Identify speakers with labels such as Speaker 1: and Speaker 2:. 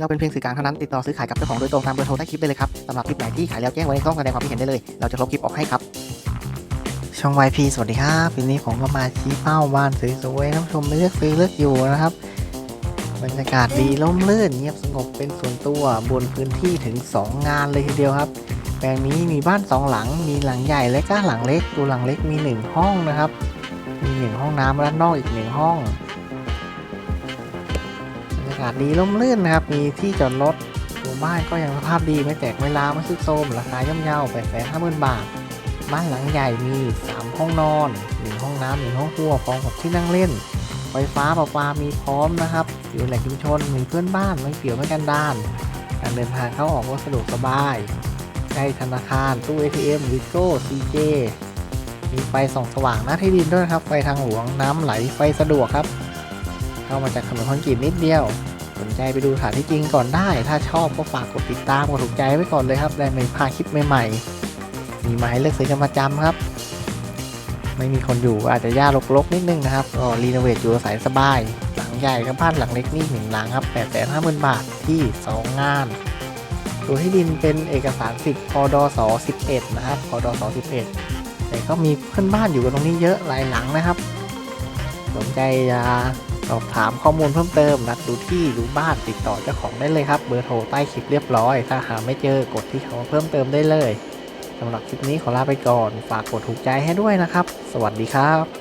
Speaker 1: เราเป็นเพียงสื่อกลางเท่านั้นติดต่อซื้อขายกับเจ้าของโดยตรงตามเบอร์โทรใต้คลิปได้เลยครับสำหรับคลิปไหนที่ขายแล้วแจ้งไว้ในช่องแสดงความคิดเห็นได้เลย เราจะลบคลิปออกให้ครับ ช่อง YP สวัสดีครับวันนี้ผมก็มาชี้เป้าบ้านสวยๆนผู้ชมเลือกซื้อเลือกอยู่นะครับบรรยากาศดีร่มรื่นเงียบสงบเป็นส่วนตัวบนพื้นที่ถึง 2 งานเลยทีเดียวครับ แปลงนี้มีบ้าน 2 หลัง มีหลังใหญ่และก็หลังเล็กตัวหลังเล็กมี 1 ห้องนะครับ มี 1 ห้องน้ำด้านนอกอีก 1 ห้องากาศดีร่มรื่นนะครับ มีที่จอดรถตัวบ้านก็ยังสภาพดีไม่แตกไม่ล้าวไม่ซุดโทรมราคาย่อมเยาแปดแสนห้าหมื่นบาท บ้านหลังใหญ่มี 3 ห้องนอน1ห้องน้ำหนึ่งห้องครัวพร้อมกับที่นั่งเล่น ไฟฟ้าประปามีพร้อมนะครับ อยู่แหล่งชุมชนมีเพื่อนบ้านไม่เปี่ยวไม่กันดาน การเดินทางเข้าออกก็สะดวกสบายใกล้ธนาคารตู้ ATM วิโก้ CJ มีไฟส่องสว่างหน้าที่ดินด้วยครับ ไฟทางหลวงน้ำไหลไฟสะดวกครับ เข้ามาจากถนนคอนกรีตนิดเดียว สนใจไปดูสถานที่จริงก่อนได้ ถ้าชอบก็ฝากกดติดตามกดถูกใจไว้ก่อนเลยครับได้ไม่พลาดคลิปใหม่ๆ มีไม้เลือกซื้อกันประจำครับ ไม่มีคนอยู่ก็อาจจะย่ารกๆนิดนึงนะครับก็รีโนเวทอยู่อาศัยสบาย หลังใหญ่กับบ้านหลังเล็กนี่หนึ่งหลังครับ8 5 0 0 0 0บาทที่2งานตัวที่ดินเป็นเอกสารสิทธิ์พดส11นะครับพดส11แต่ก็มีเพื่อนบ้านอยู่กันตรงนี้เยอะหลายหลังนะครับ สนใจจะ สอบถามข้อมูลเพิ่มเติม นัดดูที่ดูบ้านติดต่อเจ้าของได้เลยครับ เบอร์โทรใต้คลิปเรียบร้อย ถ้าหาไม่เจอกดที่เขาเพิ่มเติมได้เลยสำหรับคลิปนี้ขอลาไปก่อน ฝากกดถูกใจให้ด้วยนะครับ สวัสดีครับ